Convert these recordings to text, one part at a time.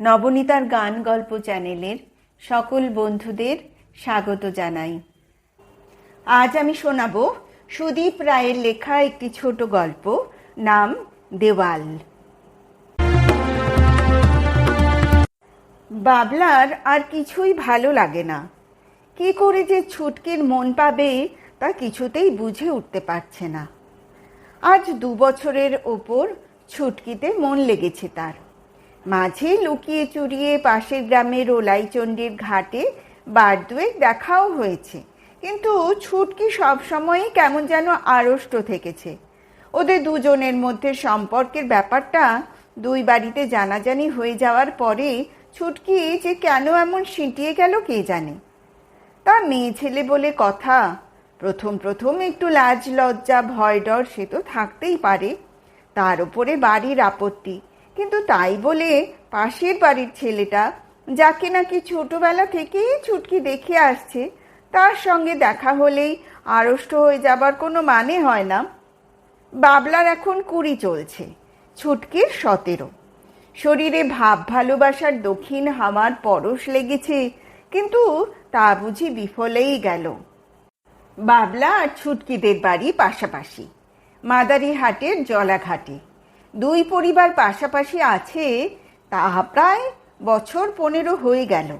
নবনীতার গান গল্প চ্যানেলের সকল বন্ধুদের স্বাগত জানাই। আজ আমি শোনাব সুদীপ রায়ের লেখা একটি ছোট গল্প, নাম দেওয়াল। বাবলার আর কিছুই ভালো লাগে না। কি করে যে ছুটকির মন পাবে তা কিছুতেই বুঝে উঠতে পারছে না। আজ দু বছরের ওপর ছুটকিতে মন লেগেছে তার। মাঝে লুকিয়ে চুরিয়ে পাশের গ্রামের ওলাইচণ্ডীর ঘাটে বার দুয়েক দেখাও হয়েছে। কিন্তু ছুটকি সবসময়ই কেমন যেন আড়ষ্ট থেকেছে। ওদের দুজনের মধ্যে সম্পর্কের ব্যাপারটা দুই বাড়িতে জানাজানি হয়ে যাওয়ার পরে ছুটকি যে কেন এমন সিঁটিয়ে গেল কে জানে? তা মেয়ে ছেলে বলে কথা, প্রথম প্রথম একটু লাজ, লজ্জা, ভয়, ডর সে তো থাকতেই পারে। তার উপরে বাড়ির আপত্তি কিন্তু তাই বলে পাশের বাড়ির ছেলেটা, যাকে নাকি ছোটবেলা থেকেই ছুটকি দেখে আসছে, তার সঙ্গে দেখা হলেই আড়ষ্ট হয়ে যাবার কোনো মানে হয় না। বাবলার এখন কুড়ি চলছে, ছুটকির সতেরো। শরীরে ভাব ভালোবাসার দক্ষিণ হামার পরশ লেগেছে, কিন্তু তা বুঝি বিফলেই গেল। বাবলা আর ছুটকিদের বাড়ি পাশাপাশি মাদারি হাটের জলাঘাটে। দুই পরিবার পাশাপাশি আছে, তা প্রায় বছর পনেরো হয়ে গেল।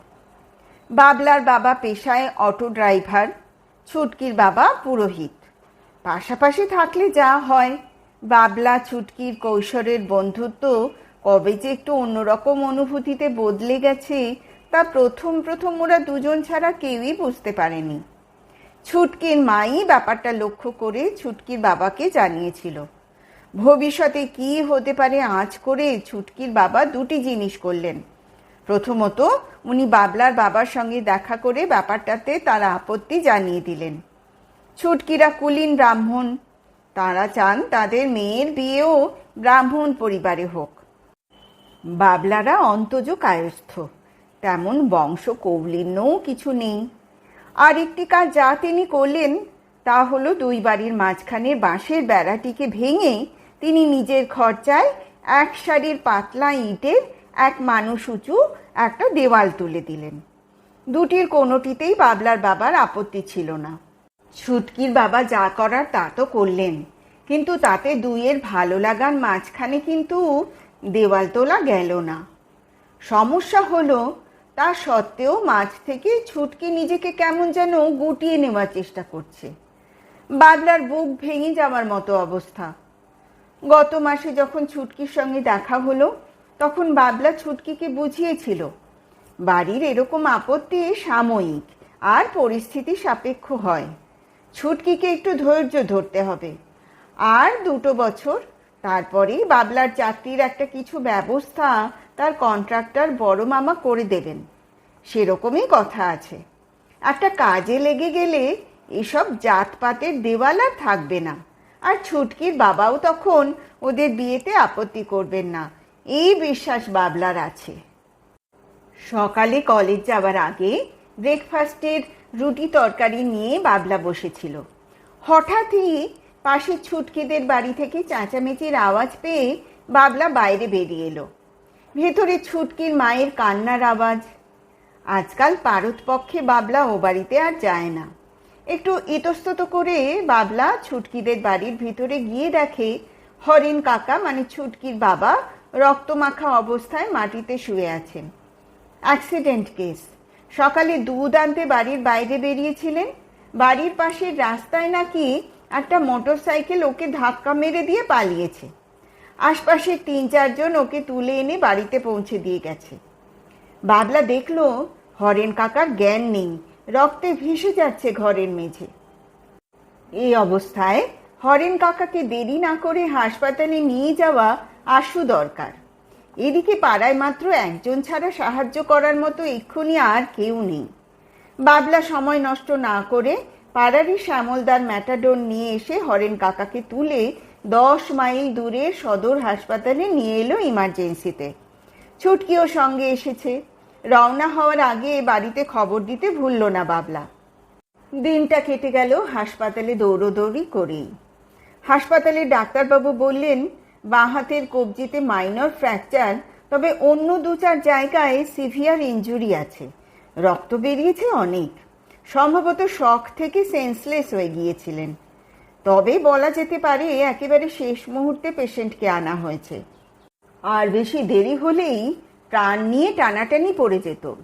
বাবলার বাবা পেশায় অটো ড্রাইভার, ছুটকির বাবা পুরোহিত। পাশাপাশি থাকলে যা হয়, বাবলা ছুটকির কৈশোরের বন্ধুত্ব কবে যে একটু অন্যরকম অনুভূতিতে বদলে গেছে, তা প্রথম প্রথম ওরা দুজন ছাড়া কেউই বুঝতে পারেনি। ছুটকির মাই ব্যাপারটা লক্ষ্য করে ছুটকির বাবাকে জানিয়েছিল। ভবিষ্যতে কি হতে পারে আঁচ করে ছুটকির বাবা দুটি জিনিস করলেন। প্রথমত, উনি বাবলার বাবার সঙ্গে দেখা করে ব্যাপারটাতে তারা আপত্তি জানিয়ে দিলেন। ছুটকিরা কুলীন ব্রাহ্মণ। তারা চান তাদের মেয়ের বিয়েও ব্রাহ্মণ পরিবারে হোক। বাবলারা অন্তজ কায়স্থ তেমন বংশ কৌলিন্যও কিছু নেই। আর একটি কাজ যা তিনি করলেন, তা হলো দুই বাড়ির মাঝখানে বাঁশের বেড়াটিকে ভেঙে তিনি নিজের খরচায় এক সারির পাতলা ইটের এক মানুষ উঁচু একটা দেওয়াল তুলে দিলেন। দুটির কোনোটিতেই বাবলার বাবার আপত্তি ছিল না। ছুটকির বাবা যা করার তা তো করলেন, কিন্তু তাতে দুইয়ের ভালো লাগার মাঝখানে কিন্তু দেওয়াল তোলা গেল না। সমস্যা হলো, তা সত্ত্বেও মাঝ থেকে ছুটকি নিজেকে কেমন যেন গুটিয়ে নেওয়ার চেষ্টা করছে। বাদলার বুক ভেঙে যাওয়ার মতো অবস্থা। গত মাসে যখন ছুটকির সঙ্গে দেখা হলো, তখন বাবলা ছুটকিকে বুঝিয়েছিল, বাড়ির এরকম আপত্তি সাময়িক আর পরিস্থিতি সাপেক্ষ হয়। ছুটকিকে একটু ধৈর্য ধরতে হবে। আর দুটো বছর, তারপরেই বাবলার চাকরির একটা কিছু ব্যবস্থা তার কন্ট্রাক্টর বড় মামা করে দেবেন। সেরকমই কথা আছে। একটা কাজে লেগে গেলে এসব জাতপাতের দেওয়াল আর থাকবে না। ছুটকির বাবাও তখন ওদের বিয়েতে আপত্তি করবেন না। এই বিশ্বাস বাবলার আছে। সকালে কলেজ যাওয়ার আগে ব্রেকফাস্টের রুটি তরকারি নিয়ে বাবলা বসেছিল। হঠাৎই পাশের ছুটকিদের বাড়ি থেকে চেঁচামেচির আওয়াজ পেয়ে বাবলা বাইরে বেরিয়ে এলো। ভেতরে ছুটকির মায়ের কান্নার আওয়াজ। আজকাল পারতপক্ষে বাবলা ও বাড়িতে আর যায় না। একটু ইতস্তত করে বাবলা ছুটকিদের বাড়ির ভিতরে গিয়ে দেখে, হরিণ কাকা মানে ছুটকির বাবা, রক্তমাখা অবস্থায় মাটিতে শুয়ে আছেন। Accident case. সকালে দুধ আনতে বাড়ির বাইরে বেরিয়েছিলেন। বাড়ির পাশের রাস্তায় নাকি একটা মোটর সাইকেল ওকে ধাক্কা মেরে দিয়ে পালিয়েছে। আশপাশের তিন চারজন ওকে তুলে এনে বাড়িতে পৌঁছে দিয়ে গেছে। বাবলা দেখল হরেন কাকার জ্ঞান নেই। রক্তে ভেসে যাচ্ছে ঘরের মেঝে। এই অবস্থায় হরেন কাকাকে দেরি না করে হাসপাতালে নিয়ে যাওয়া আশু দরকার। এদিকে পাড়ায় মাত্র একজন ছাড়া সাহায্য করার মতো এক্ষুনি আর কেউ নেই। বাবলা সময় নষ্ট না করে পাড়ারই শ্যামলদার ম্যাটাডোর নিয়ে এসে হরেন কাকাকে তুলে দশ মাইল দূরে সদর হাসপাতালে নিয়ে এলো ইমার্জেন্সিতে। ছুটকিও সঙ্গে এসেছে। রওনা হওয়ার আগে বাড়িতে খবর দিতে ভুলল না বাবলা। দিনটা কেটে গেল হাসপাতালে দৌড়োদৌড়ি করেই। হাসপাতালে ডাক্তারবাবু বললেন, বাঁ হাতের কবজিতে মাইনর ফ্র্যাকচার, তবে অন্য দু চার জায়গায় সিভিয়ার ইঞ্জুরি আছে। রক্ত বেরিয়েছে অনেক। সম্ভবত শখ থেকে সেন্সলেস হয়ে গিয়েছিলেন। তবে বলা যেতে পারে একেবারে শেষ মুহূর্তে পেশেন্টকে আনা হয়েছে। আর বেশি দেরি হলেই প্রাণ নিয়ে টানাটানি পড়ে যেত।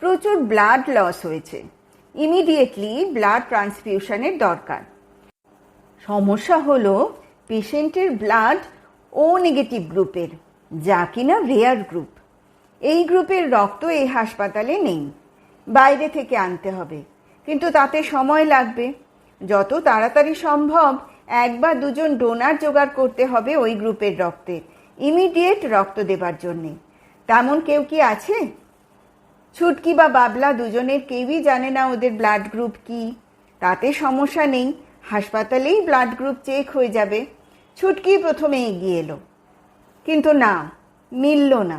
প্রচুর ব্লাড লস হয়েছে। ইমিডিয়েটলি ব্লাড ট্রান্সফিউশনের দরকার। সমস্যা হলো পেশেন্টের ব্লাড ও নেগেটিভ গ্রুপের যা কিনা রেয়ার গ্রুপ এই গ্রুপের রক্ত এই হাসপাতালে নেই। বাইরে থেকে আনতে হবে। কিন্তু তাতে সময় লাগবে। যত তাড়াতাড়ি সম্ভব এক বা দুজন ডোনার জোগাড় করতে হবে ওই গ্রুপের রক্তে। ইমিডিয়েট রক্ত দেবার জন্যে। তেমন কেউ কি আছে? ছুটকি বা বাবলা দুজনের কেউই জানে না ওদের ব্লাড গ্রুপ কি। তাতে সমস্যা নেই, হাসপাতালেই ব্লাড গ্রুপ চেক হয়ে যাবে। ছুটকি প্রথমে এগিয়ে এলো। কিন্তু না, মিলল না।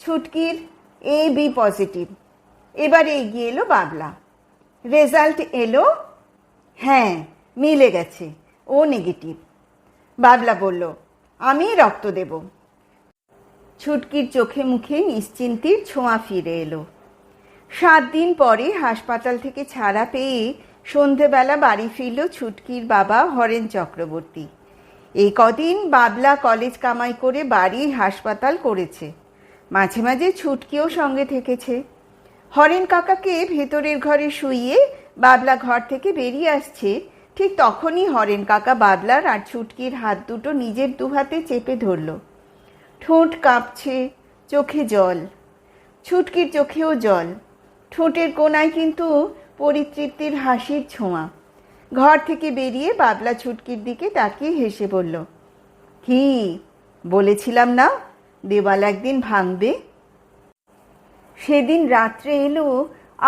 ছুটকির এ বি পজিটিভ এবারে এগিয়ে এলো বাবলা। রেজাল্ট এলো হ্যাঁ মিলে গেছে, ও নেগেটিভ বাবলা বলল, আমি রক্ত দেব। ছুটকির চোখে মুখে নিশ্চিন্তির ছোঁয়া ফিরে এলো। সাত দিন পরে হাসপাতাল থেকে ছাড়া পেয়ে সন্ধেবেলা বাড়ি ফিরল ছুটকির বাবা হরেন চক্রবর্তী। এই কদিন বাবলা কলেজ কামাই করে বাড়ি হাসপাতাল করেছে। মাঝে মাঝে ছুটকিও সঙ্গে থেকেছে। হরেন কাকাকে ভেতরের ঘরে শুইয়ে বাবলা ঘর থেকে বেরিয়ে আসছে, ঠিক তখনই হরেন কাকা বাবলার আর ছুটকির হাত দুটো নিজের দুহাতে চেপে ধরল। ঠোঁট কাঁপছে, চোখে জল। ছুটকির চোখেও জল। ঠোঁটের কোনায় কিন্তু পরিতৃপ্তির হাসির ছোঁয়া। ঘর থেকে বেরিয়ে বাবলা ছুটকির দিকে তাকিয়ে হেসে বলল, কি, বলেছিলাম না দেওয়াল একদিন ভাঙবে? সেদিন রাত্রে এলো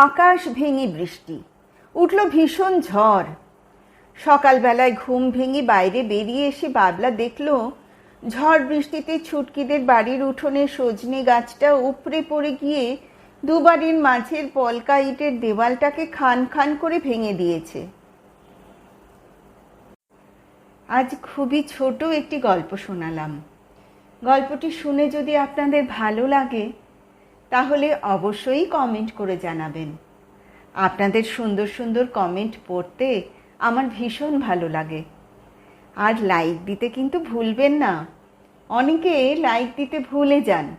আকাশ ভেঙে বৃষ্টি। উঠল ভীষণ ঝড়। সকালবেলায় ঘুম ভেঙে বাইরে বেরিয়ে এসে বাবলা দেখল ঝড় বৃষ্টিতে ছুটকিদের বাড়ির উঠোনে সজনে গাছটা উপড়ে পড়ে গিয়ে দুবাড়ির মাঝের পলকা ইটের দেওয়ালটাকে খান খান করে ভেঙে দিয়েছে। আজ খুবই ছোট একটি গল্প শোনালাম। গল্পটি শুনে যদি আপনাদের ভালো লাগে, তাহলে অবশ্যই কমেন্ট করে জানাবেন। আপনাদের সুন্দর সুন্দর কমেন্ট পড়তে আমার ভীষণ ভালো লাগে। আর লাইক দিতে কিন্তু ভুলবেন না। অনেকে লাইক দিতে ভুলে যান।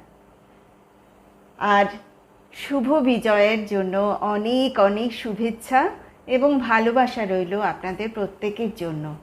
আর শুভ বিজয়ের জন্য অনেক অনেক শুভেচ্ছা এবং ভালোবাসা রইল আপনাদের প্রত্যেকের জন্য।